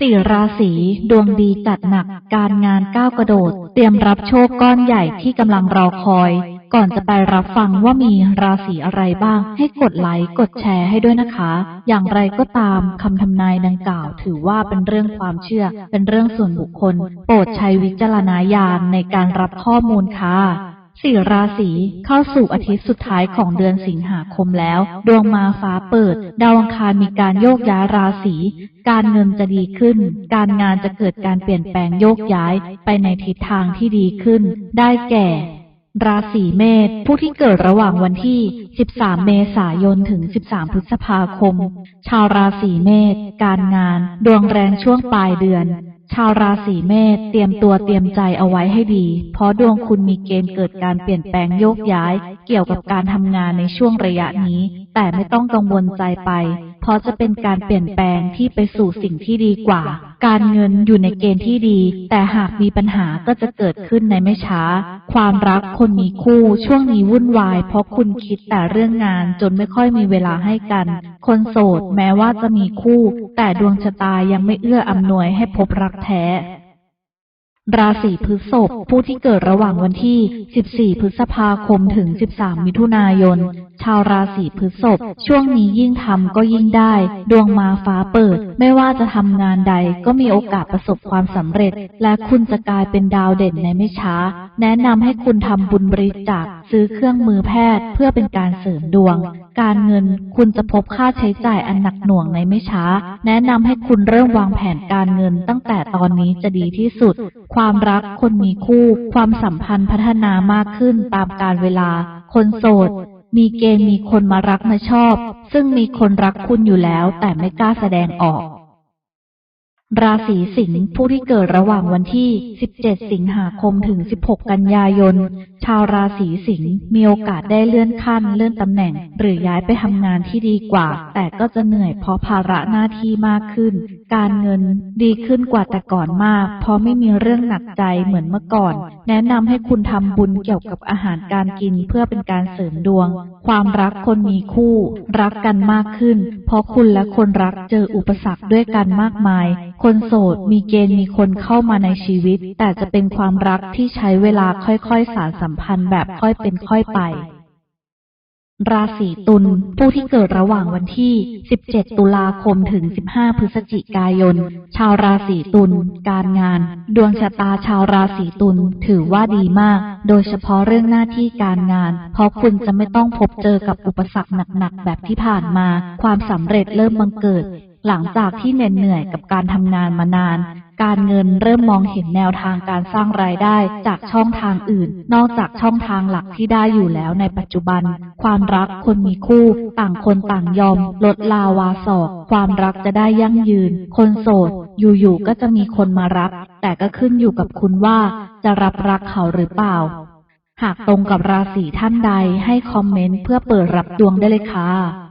สี่ราศีดวงดีจัดหนักการงานก้าวกระโดด เตรียมรับโชคก้อนใหญ่ที่กำลังรอคอย ก่อนจะไปรับฟังว่ามีราศีอะไรบ้าง ให้กดไลค์กดแชร์ให้ด้วยนะคะ อย่างไรก็ตามคำทำนายดังกล่าว ถือว่าเป็นเรื่องความเชื่อ เป็นเรื่องส่วนบุคคล โปรดใช้วิจารณญาณในการรับข้อมูลค่ะ สี่ราศีเข้าสู่อาทิตย์สุดท้ายของเดือนสิงหาคมแล้ว ดวงมาฟ้าเปิด ดาวอังคารมีการโยกย้ายราศี การเงินจะดีขึ้น การงานจะเกิดการเปลี่ยนแปลงโยกย้ายไปในทิศทางที่ดีขึ้น ได้แก่ราศีเมษผู้ที่เกิดระหว่างวันที่ 13 เมษายน ถึง 13 พฤษภาคม ชาวราศีเมษ การงาน ดวงแรงช่วงปลายเดือน ชาวราศีเมษเตรียมตัวเตรียมใจเอาไว้ให้ดี เพราะดวงคุณมีเกณฑ์เกิดการเปลี่ยนแปลงโยกย้าย เกี่ยวกับการทำงานในช่วงระยะนี้ แต่ไม่ต้องกังวลใจไป เพราะจะเป็นการเปลี่ยนแปลงที่ไปสู่สิ่งที่ดีกว่า การเงินอยู่ในเกณฑ์ที่ดี แต่หากมีปัญหาก็จะเกิดขึ้นในไม่ช้า ความรักคนมีคู่ช่วงนี้วุ่นวาย เพราะคุณคิดแต่เรื่องงานจนไม่ค่อยมีเวลาให้กัน คนโสดแม้ว่าจะมีคู่ แต่ดวงชะตายังไม่เอื้ออำนวยให้พบรักแท้ ราศีพฤษภผู้ที่เกิดระหว่างวันที่ 14 พฤษภาคมถึง 13 มิถุนายน ชาวราศีพฤษภช่วงนี้ยิ่งทำก็ยิ่งได้ ดวงมาฟ้าเปิด ไม่ว่าจะทำงานใดก็มีโอกาสประสบความสำเร็จ และคุณจะกลายเป็นดาวเด่นในไม่ช้า แนะนำให้คุณทำบุญบริจาค ซื้อเครื่องมือแพทย์เพื่อเป็นการเสริมดวง การเงินคุณจะพบค่าใช้จ่ายอันหนักหน่วงในไม่ช้า แนะนำให้คุณเริ่มวางแผนการเงินตั้งแต่ตอนนี้จะดีที่สุด ความรักคนมีคู่ ความสัมพันธ์พัฒนามากขึ้นตามกาลเวลา คนโสดมีเกณฑ์มีคนมารักมาชอบ ซึ่งมีคนรักคุณอยู่แล้วแต่ไม่กล้าแสดงออก ราศีสิงห์ผู้ที่เกิดระหว่างวันที่ 17 สิงหาคมถึง 16 กันยายน ชาวราศีสิงห์มีโอกาสได้เลื่อนขั้น เลื่อนตำแหน่ง หรือย้ายไปทำงานที่ดีกว่า แต่ก็จะเหนื่อยเพราะภาระหน้าที่มากขึ้น การเงินดีขึ้นกว่าแต่ก่อนมาก เพราะไม่มีเรื่องหนักใจเหมือนเมื่อก่อน แนะนำให้คุณทำบุญเกี่ยวกับอาหารการกินเพื่อเป็นการเสริมดวง ความรักคนมีคู่ รักกันมากขึ้นเพราะคุณและคนรักเจออุปสรรคด้วยกันมากมาย คนโสดมีเกณฑ์มีคนเข้ามาในชีวิต แต่จะเป็นความรักที่ใช้เวลาค่อยๆ สานสัมพันธ์แบบค่อยเป็นค่อยไป ราศีตุลผู้ที่เกิดระหว่างวันที่ 17 ตุลาคมถึง 15 พฤศจิกายน ชาวราศีตุลการงาน ดวงชะตาชาวราศีตุลถือว่าดีมาก โดยเฉพาะเรื่องหน้าที่การงาน เพราะคุณจะไม่ต้องพบเจอกับอุปสรรคหนักๆ แบบที่ผ่านมา ความสำเร็จเริ่มบังเกิดหลังจากที่เหน็ดเหนื่อยกับการทำงานมานาน การเงินเริ่มมองเห็นแนวทางการสร้างรายได้จากช่องทางอื่น นอกจากช่องทางหลักที่ได้อยู่แล้วในปัจจุบัน ความรักคนมีคู่ ต่างคนต่างยอม ลดลาวาศอกความรักจะได้ยั่งยืน คนโสด อยู่ๆก็จะมีคนมารักแต่ก็ขึ้นอยู่กับคุณว่าจะรับรักเขาหรือเปล่า หากตรงกับราศีท่านใดให้คอมเมนต์เพื่อเปิดรับดวงได้เลยค่ะ